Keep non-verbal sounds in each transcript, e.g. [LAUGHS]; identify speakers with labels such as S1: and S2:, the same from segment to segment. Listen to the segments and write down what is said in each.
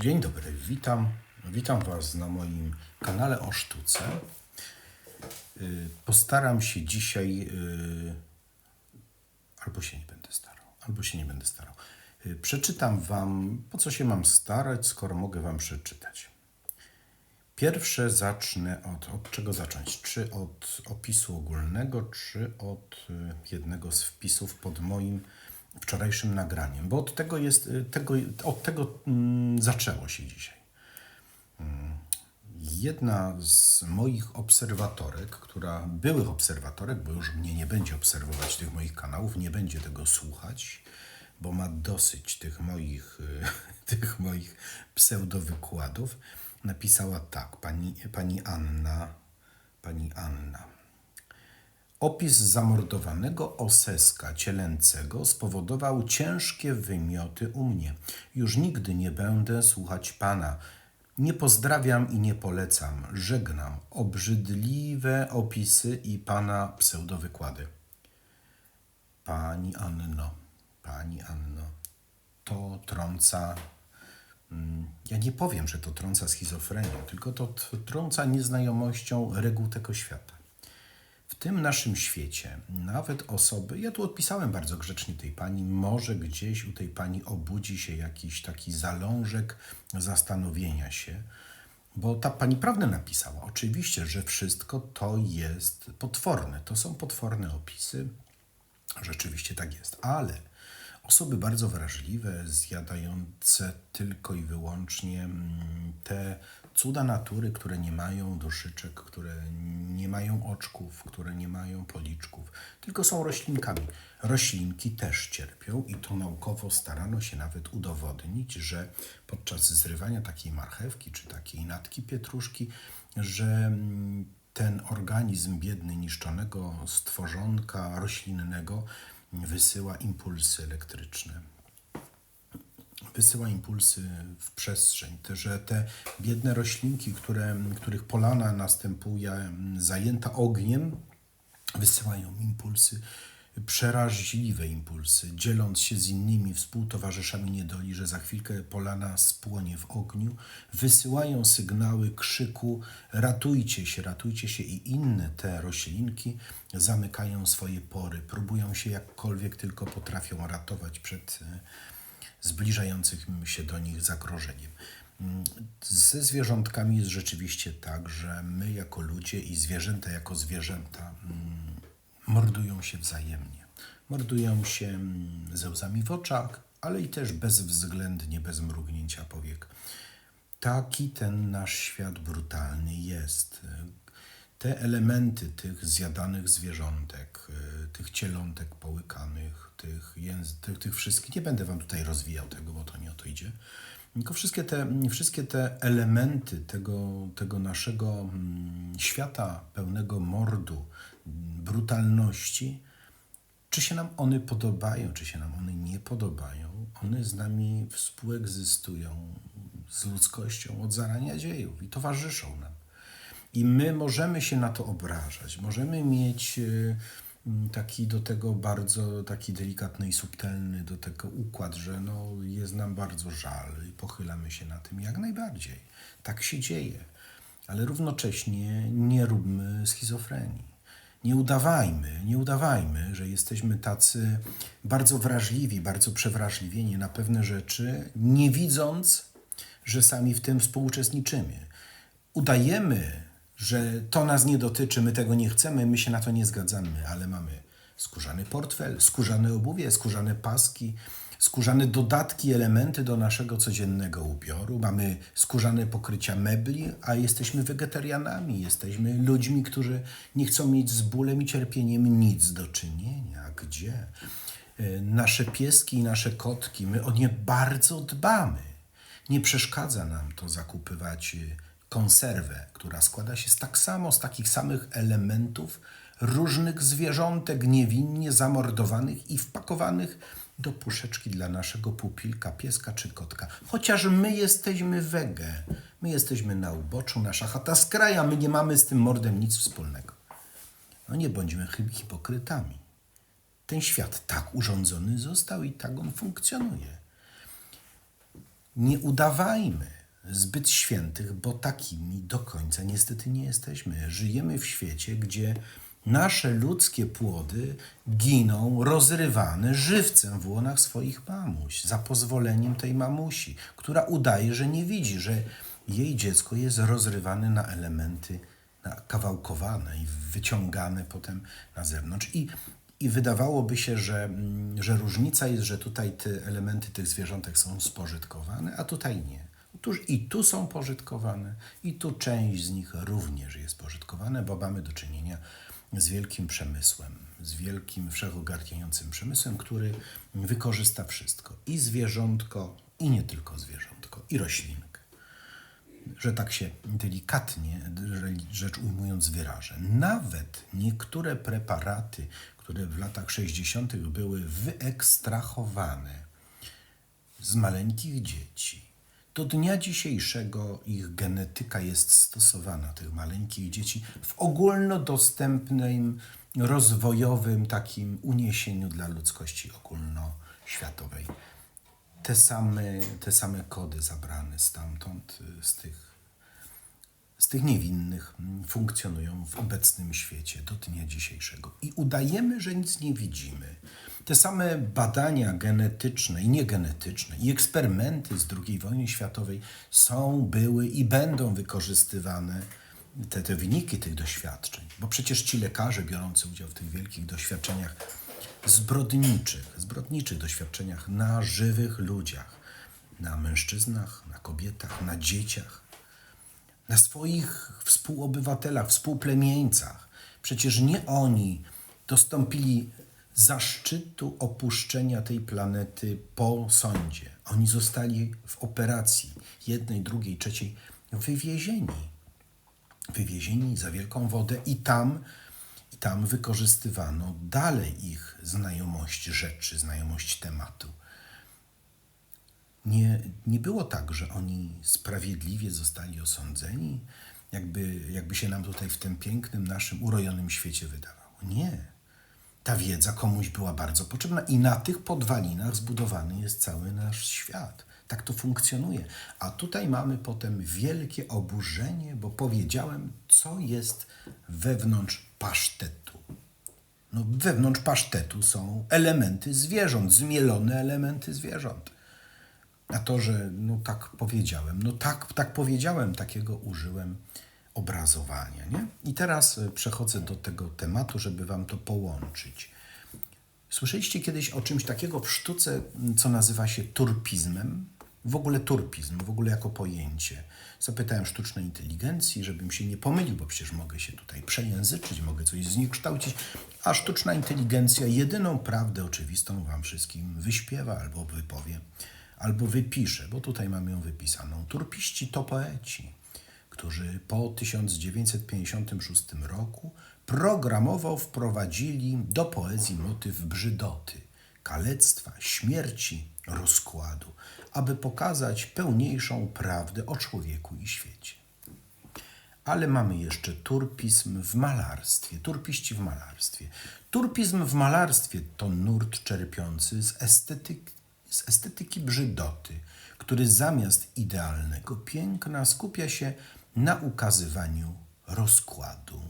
S1: Dzień dobry, witam. Witam Was na moim kanale o sztuce. Y, Postaram się dzisiaj, y, albo się nie będę starał, albo się nie będę starał. Y, Przeczytam Wam, po co się mam starać, skoro mogę Wam przeczytać. Pierwsze zacznę od, od czego zacząć? Czy od opisu ogólnego, czy od jednego z wpisów pod moim wczorajszym nagraniem? Bo od tego jest, y, tego, od tego mm, zaczęło się dzisiaj. Mm, Jedna z moich obserwatorek, która byłych obserwatorek, bo już mnie nie będzie obserwować tych moich kanałów, nie będzie tego słuchać, bo ma dosyć tych moich, y, [LAUGHS] tych moich pseudowykładów, napisała tak, pani, pani Anna, pani Anna. Opis zamordowanego oseska cielęcego spowodował ciężkie wymioty u mnie. Już nigdy nie będę słuchać pana. Nie pozdrawiam i nie polecam. Żegnam. Obrzydliwe opisy i pana pseudowykłady. Pani Anno, pani Anno, to trąca. mm, Ja nie powiem, że to trąca schizofrenią, tylko to trąca nieznajomością reguł tego świata. W tym naszym świecie nawet osoby, ja tu odpisałem bardzo grzecznie tej pani, może gdzieś u tej pani obudzi się jakiś taki zalążek zastanowienia się, bo ta pani prawdę napisała. Oczywiście, że wszystko to jest potworne. To są potworne opisy. Rzeczywiście tak jest, ale osoby bardzo wrażliwe, zjadające tylko i wyłącznie mm, te cuda natury, które nie mają duszyczek, które nie mają oczków, które nie mają policzków, tylko są roślinkami. Roślinki też cierpią i to naukowo starano się nawet udowodnić, że podczas zrywania takiej marchewki czy takiej natki pietruszki, że mm, ten organizm biedny, niszczonego stworzonka roślinnego wysyła impulsy elektryczne. Wysyła impulsy w przestrzeń. Że te biedne roślinki, które, których polana następuje mm, zajęta ogniem, wysyłają impulsy, przeraźliwe impulsy, dzieląc się z innymi współtowarzyszami niedoli, że za chwilkę polana spłonie w ogniu, wysyłają sygnały krzyku ratujcie się, ratujcie się i inne te roślinki zamykają swoje pory, próbują się jakkolwiek tylko potrafią ratować przed e, zbliżającym się do nich zagrożeniem. Mm, Ze zwierzątkami jest rzeczywiście tak, że my jako ludzie i zwierzęta jako zwierzęta mm, mordują się wzajemnie. Mordują się mm, ze łzami w oczach, ale i też bezwzględnie, bez mrugnięcia powiek. Taki ten nasz świat brutalny jest. Te elementy tych zjadanych zwierzątek, y, tych cielątek połykanych, tych, tych, tych wszystkich, nie będę wam tutaj rozwijał tego, bo to nie o to idzie, tylko wszystkie te, wszystkie te elementy tego, tego naszego mm, świata pełnego mordu, mm, brutalności, czy się nam one podobają, czy się nam one nie podobają, one z nami współegzystują z ludzkością od zarania dziejów i towarzyszą nam. I my możemy się na to obrażać, możemy mieć y, taki do tego bardzo taki delikatny i subtelny do tego układ, że no, jest nam bardzo żal i pochylamy się na tym jak najbardziej. Tak się dzieje. Ale równocześnie nie róbmy schizofrenii. Nie udawajmy, nie udawajmy, że jesteśmy tacy bardzo wrażliwi, bardzo przewrażliwieni na pewne rzeczy, nie widząc, że sami w tym współuczestniczymy. Udajemy, że to nas nie dotyczy, my tego nie chcemy, my się na to nie zgadzamy, ale mamy skórzany portfel, skórzane obuwie, skórzane paski, skórzane dodatki, elementy do naszego codziennego ubioru, mamy skórzane pokrycia mebli, a jesteśmy wegetarianami, jesteśmy ludźmi, którzy nie chcą mieć z bólem i cierpieniem nic do czynienia. Gdzie? E, Nasze pieski i nasze kotki, my o nie bardzo dbamy. Nie przeszkadza nam to zakupywać y, konserwę, która składa się z tak samo, z takich samych elementów różnych zwierzątek niewinnie zamordowanych i wpakowanych do puszeczki dla naszego pupilka, pieska czy kotka. Chociaż my jesteśmy wege, my jesteśmy na uboczu, nasza chata z kraja, my nie mamy z tym mordem nic wspólnego. No nie bądźmy hipokrytami. Ten świat tak urządzony został i tak on funkcjonuje. nie udawajmy zbyt świętych, bo takimi do końca niestety nie jesteśmy. Żyjemy w świecie, gdzie nasze ludzkie płody giną rozrywane żywcem w łonach swoich mamuś, za pozwoleniem tej mamusi, która udaje, że nie widzi, że jej dziecko jest rozrywane na elementy, na kawałkowane i wyciągane potem na zewnątrz. I, i wydawałoby się, że, mm, że różnica jest, że tutaj te elementy tych zwierzątek są spożytkowane, a tutaj nie. I tu są pożytkowane, i tu część z nich również jest pożytkowane, bo mamy do czynienia z wielkim przemysłem, z wielkim, wszechogarniającym przemysłem, który wykorzysta wszystko i zwierzątko, i nie tylko zwierzątko, i roślinkę. Że tak się delikatnie rzecz ujmując wyrażę. Nawet niektóre preparaty, które w latach 60. były wyekstrahowane z maleńkich dzieci, do dnia dzisiejszego ich genetyka jest stosowana, tych maleńkich dzieci, w ogólnodostępnym, rozwojowym takim uniesieniu dla ludzkości ogólnoświatowej. Te same, te same kody zabrane stamtąd, y, z tych, z tych niewinnych, funkcjonują w obecnym świecie do dnia dzisiejszego. I udajemy, że nic nie widzimy. Te same badania genetyczne i niegenetyczne i eksperymenty z II wojny światowej są, były i będą wykorzystywane, te, te wyniki tych doświadczeń, bo przecież ci lekarze biorący udział w tych wielkich doświadczeniach zbrodniczych, zbrodniczych doświadczeniach na żywych ludziach, na mężczyznach, na kobietach, na dzieciach, na swoich współobywatelach, współplemieńcach. Przecież nie oni dostąpili zaszczytu opuszczenia tej planety po sądzie. Oni zostali w operacji jednej, drugiej, trzeciej wywiezieni. Wywiezieni za wielką wodę i tam, i tam wykorzystywano dalej ich znajomość rzeczy, znajomość tematu. Nie, nie było tak, że oni sprawiedliwie zostali osądzeni, jakby, jakby się nam tutaj w tym pięknym, naszym urojonym świecie wydawało. Nie ta wiedza komuś była bardzo potrzebna i na tych podwalinach zbudowany jest cały nasz świat. Tak to funkcjonuje. A tutaj mamy potem wielkie oburzenie, bo powiedziałem, co jest wewnątrz pasztetu. No, wewnątrz pasztetu są elementy zwierząt, zmielone elementy zwierząt. A to, że no tak powiedziałem, no tak, tak powiedziałem, takiego użyłem obrazowania. Nie? I teraz e, przechodzę do tego tematu, żeby Wam to połączyć. Słyszeliście kiedyś o czymś takiego w sztuce, co nazywa się turpizmem? W ogóle turpizm, w ogóle jako pojęcie. Zapytałem sztucznej inteligencji, żebym się nie pomylił, bo przecież mogę się tutaj przejęzyczyć, mogę coś zniekształcić, a sztuczna inteligencja jedyną prawdę oczywistą Wam wszystkim wyśpiewa albo wypowie, albo wypisze, bo tutaj mamy ją wypisaną. Turpiści to poeci którzy po 1956 roku programowo wprowadzili do poezji motyw brzydoty, kalectwa, śmierci, rozkładu, aby pokazać pełniejszą prawdę o człowieku i świecie. Ale mamy jeszcze turpizm w malarstwie, turpiści w malarstwie. Turpizm w malarstwie to nurt czerpiący z estetyki, z estetyki brzydoty, który zamiast idealnego piękna skupia się na ukazywaniu rozkładu,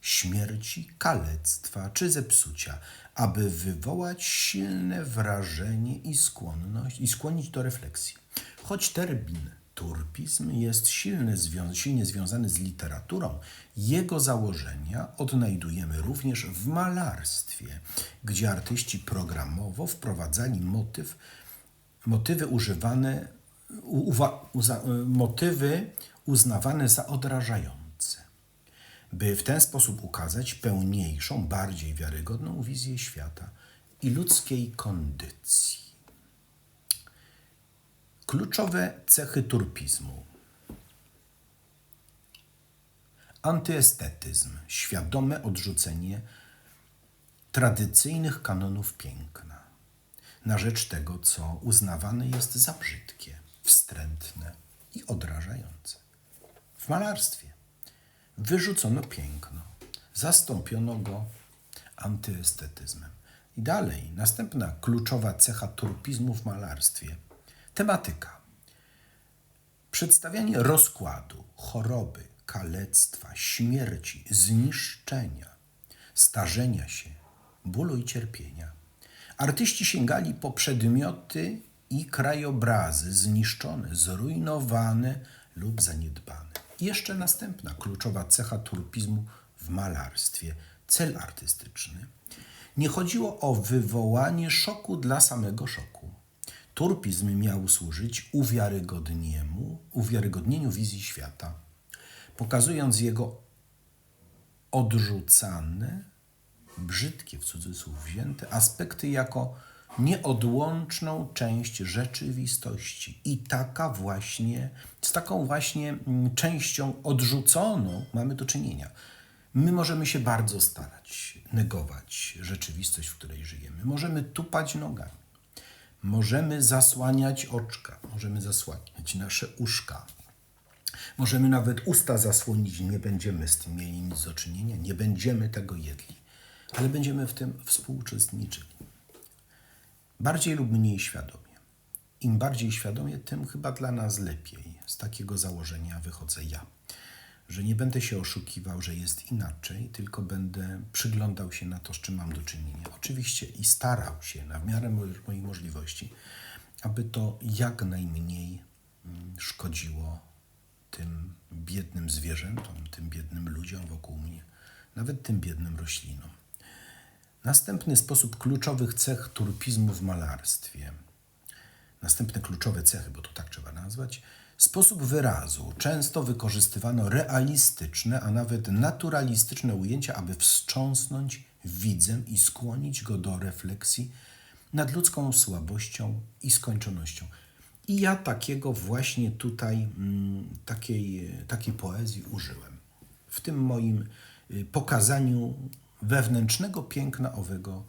S1: śmierci, kalectwa czy zepsucia, aby wywołać silne wrażenie i skłonność i skłonić do refleksji. Choć termin turpizm jest silny, silnie związany z literaturą, jego założenia odnajdujemy również w malarstwie, gdzie artyści programowo wprowadzali motyw, motywy używane, uza, motywy uznawane za odrażające, by w ten sposób ukazać pełniejszą, bardziej wiarygodną wizję świata i ludzkiej kondycji. Kluczowe cechy turpizmu. Antyestetyzm, świadome odrzucenie tradycyjnych kanonów piękna na rzecz tego, co uznawane jest za brzydkie, wstrętne i odrażające w malarstwie. Wyrzucono piękno, zastąpiono go antyestetyzmem. I dalej, następna kluczowa cecha turpizmu w malarstwie tematyka. Przedstawianie rozkładu, choroby, kalectwa, śmierci, zniszczenia, starzenia się, bólu i cierpienia. Artyści sięgali po przedmioty i krajobrazy zniszczone, zrujnowane lub zaniedbane. I jeszcze następna kluczowa cecha turpizmu w malarstwie cel artystyczny. Nie chodziło o wywołanie szoku dla samego szoku. Turpizm miał służyć uwiarygodniemu, uwiarygodnieniu wizji świata, pokazując jego odrzucane, brzydkie w cudzysłów wzięte aspekty jako nieodłączną część rzeczywistości. I taka właśnie, z taką właśnie mm, częścią odrzuconą mamy do czynienia. My możemy się bardzo starać negować rzeczywistość, w której żyjemy. Możemy tupać nogami. Możemy zasłaniać oczka, możemy zasłaniać nasze uszka. Możemy nawet usta zasłonić, nie będziemy z tym mieli nic do czynienia, nie będziemy tego jedli, ale będziemy w tym współuczestniczyli. Bardziej lub mniej świadomie. Im bardziej świadomie, tym chyba dla nas lepiej. Z takiego założenia wychodzę ja że nie będę się oszukiwał, że jest inaczej, tylko będę przyglądał się na to, z czym mam do czynienia. Oczywiście i starał się na miarę moich możliwości, aby to jak najmniej mm, szkodziło tym biednym zwierzętom, tym biednym ludziom wokół mnie, nawet tym biednym roślinom. Następny sposób kluczowych cech turpizmu w malarstwie. Następne kluczowe cechy, bo to tak trzeba nazwać – Sposób wyrazu. Często wykorzystywano realistyczne, a nawet naturalistyczne ujęcia, aby wstrząsnąć widzem i skłonić go do refleksji nad ludzką słabością i skończonością. I ja takiego właśnie tutaj, mm, takiej, takiej poezji użyłem. W tym moim y, pokazaniu wewnętrznego piękna owego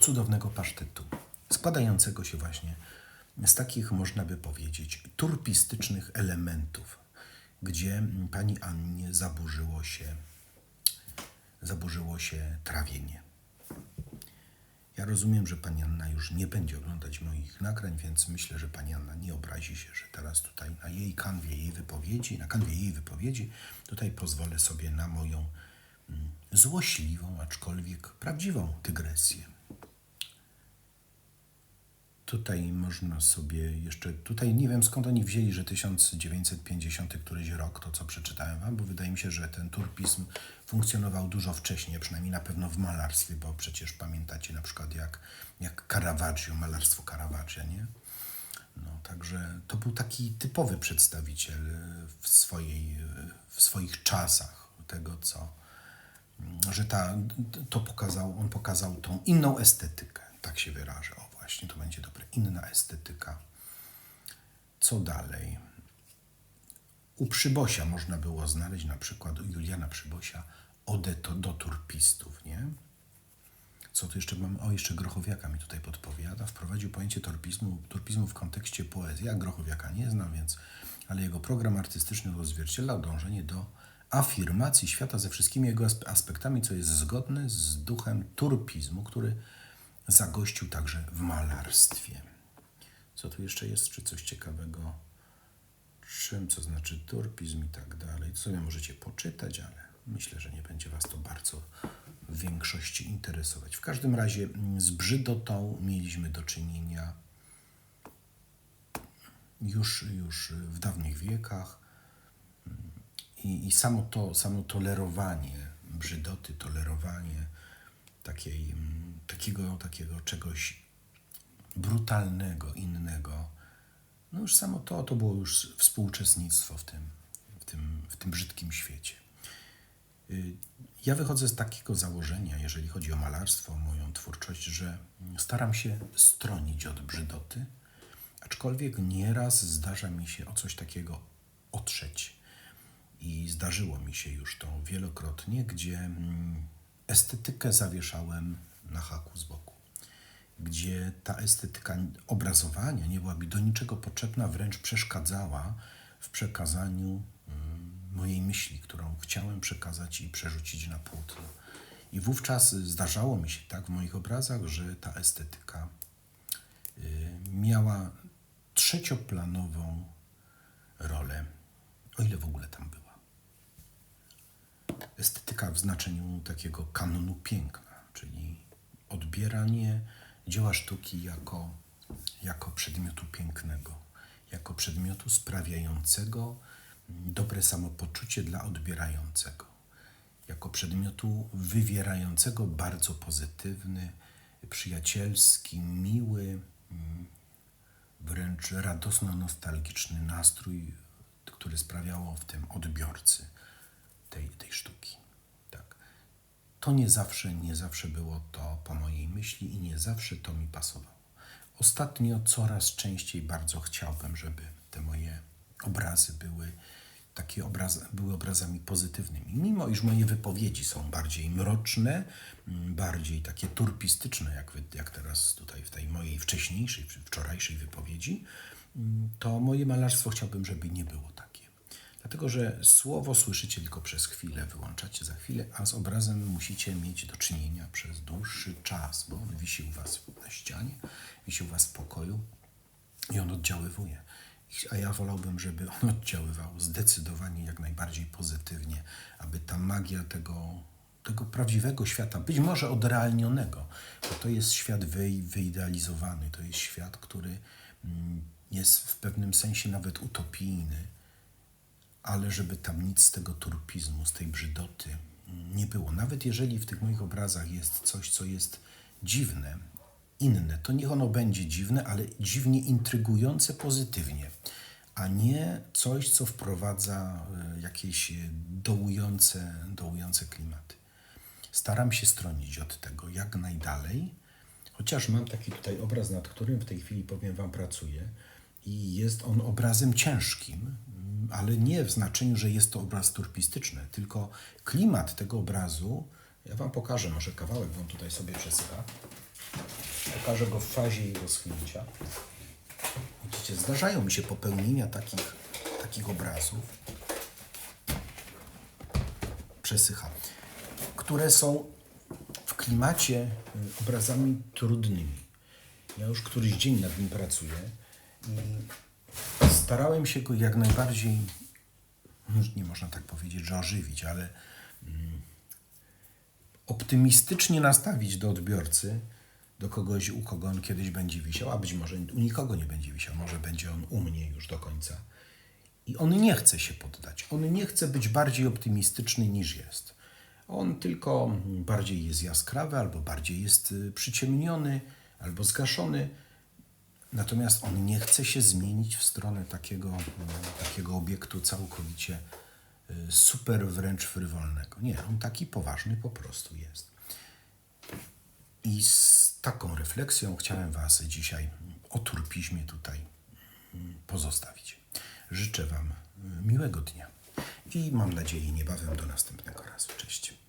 S1: cudownego pasztetu, składającego się właśnie z takich, można by powiedzieć, turpistycznych elementów, gdzie pani Annie zaburzyło się, zaburzyło się trawienie. Ja rozumiem, że pani Anna już nie będzie oglądać moich nagrań, więc myślę, że pani Anna nie obrazi się, że teraz tutaj na jej kanwie jej wypowiedzi, na kanwie jej wypowiedzi, tutaj pozwolę sobie na moją mm, złośliwą, aczkolwiek prawdziwą dygresję. Tutaj można sobie jeszcze, tutaj nie wiem skąd oni wzięli, że 1950 któryś rok, to co przeczytałem wam, bo wydaje mi się, że ten turpizm funkcjonował dużo wcześniej, przynajmniej na pewno w malarstwie, bo przecież pamiętacie na przykład jak, jak Caravaggio, malarstwo Caravaggia, nie? No, także to był taki typowy przedstawiciel w, swojej, w swoich czasach tego, co, że ta, to pokazał, on pokazał tą inną estetykę, tak się wyrażę właśnie to będzie dobre. Inna estetyka. Co dalej? U Przybosia można było znaleźć na przykład u Juliana Przybosia Odę do turpistów, nie? Co tu jeszcze mamy? O, jeszcze Grochowiaka mi tutaj podpowiada. Wprowadził pojęcie turpizmu, turpizmu w kontekście poezji. Ja Grochowiaka nie znam, więc, ale jego program artystyczny odzwierciedlał dążenie do afirmacji świata ze wszystkimi jego aspektami, co jest zgodne z duchem turpizmu, który zagościł także w malarstwie. Co tu jeszcze jest? Czy coś ciekawego? Czym, co znaczy turpizm i tak dalej. To sobie możecie poczytać, ale myślę, że nie będzie Was to bardzo w większości interesować. W każdym razie z brzydotą mieliśmy do czynienia już, już w dawnych wiekach i, i samo to, samo tolerowanie brzydoty, tolerowanie takiej mm, takiego, takiego czegoś brutalnego, innego. No już samo to, to było już współuczestnictwo w tym, w tym, w tym brzydkim świecie. Y, ja wychodzę z takiego założenia, jeżeli chodzi o malarstwo, o moją twórczość, że staram się stronić od brzydoty, aczkolwiek nieraz zdarza mi się o coś takiego otrzeć. I zdarzyło mi się już to wielokrotnie, gdzie mm, estetykę zawieszałem na haku z boku, gdzie ta estetyka obrazowania nie byłaby do niczego potrzebna, wręcz przeszkadzała w przekazaniu mm, mojej myśli, którą chciałem przekazać i przerzucić na płótno. I wówczas zdarzało mi się tak w moich obrazach, że ta estetyka y, miała trzecioplanową rolę chwilę w ogóle tam była. Estetyka w znaczeniu takiego kanonu piękna, czyli odbieranie dzieła sztuki jako, jako przedmiotu pięknego, jako przedmiotu sprawiającego dobre samopoczucie dla odbierającego, jako przedmiotu wywierającego bardzo pozytywny, przyjacielski, miły, mm, wręcz radosno-nostalgiczny nastrój, który sprawiało w tym odbiorcy tej, tej sztuki. To nie zawsze, nie zawsze było to po mojej myśli i nie zawsze to mi pasowało. Ostatnio coraz częściej bardzo chciałbym, żeby te moje obrazy były takie obrazy, były obrazami pozytywnymi. Mimo iż moje wypowiedzi są bardziej mroczne, mm, bardziej takie turpistyczne, jak, jak teraz tutaj w tej mojej wcześniejszej, wczorajszej wypowiedzi, mm, to moje malarstwo chciałbym, żeby nie było takie. Dlatego, że słowo słyszycie tylko przez chwilę, wyłączacie za chwilę, a z obrazem musicie mieć do czynienia przez dłuższy czas, bo on wisi u Was na ścianie, wisi u Was w pokoju i on oddziaływuje. A ja wolałbym, żeby on [LAUGHS] oddziaływał zdecydowanie jak najbardziej pozytywnie, aby ta magia tego, tego prawdziwego świata, być może odrealnionego, bo to jest świat wy, wyidealizowany, to jest świat, który mm, jest w pewnym sensie nawet utopijny, ale żeby tam nic z tego turpizmu, z tej brzydoty nie było. Nawet jeżeli w tych moich obrazach jest coś, co jest dziwne, inne, to niech ono będzie dziwne, ale dziwnie intrygujące pozytywnie, a nie coś, co wprowadza e, jakieś dołujące, dołujące klimaty. Staram się stronić od tego jak najdalej, chociaż mam taki tutaj obraz, nad którym w tej chwili, powiem Wam, pracuję i jest on obrazem ciężkim, ale nie w znaczeniu, że jest to obraz turpistyczny, tylko klimat tego obrazu, ja Wam pokażę, może kawałek Wam tutaj sobie przesyła. Pokażę go w fazie jego schnięcia. Widzicie, zdarzają mi się popełnienia takich, takich obrazów. Przesycha. Które są w klimacie y, obrazami trudnymi. Ja już któryś dzień nad nim pracuję i starałem się go jak najbardziej, nie można tak powiedzieć, że ożywić, ale mm, optymistycznie nastawić do odbiorcy, do kogoś, u kogo on kiedyś będzie wisiał, a być może u nikogo nie będzie wisiał, może będzie on u mnie już do końca. I on nie chce się poddać. On nie chce być bardziej optymistyczny niż jest. On tylko bardziej jest jaskrawy, albo bardziej jest y, przyciemniony, albo zgaszony. Natomiast on nie chce się zmienić w stronę takiego, y, takiego obiektu całkowicie y, super wręcz frywolnego. Nie, on taki poważny po prostu jest. I z taką refleksją chciałem Was dzisiaj o turpizmie tutaj mm, pozostawić. Życzę Wam y, miłego dnia i mam nadzieję niebawem do następnego razu. Cześć.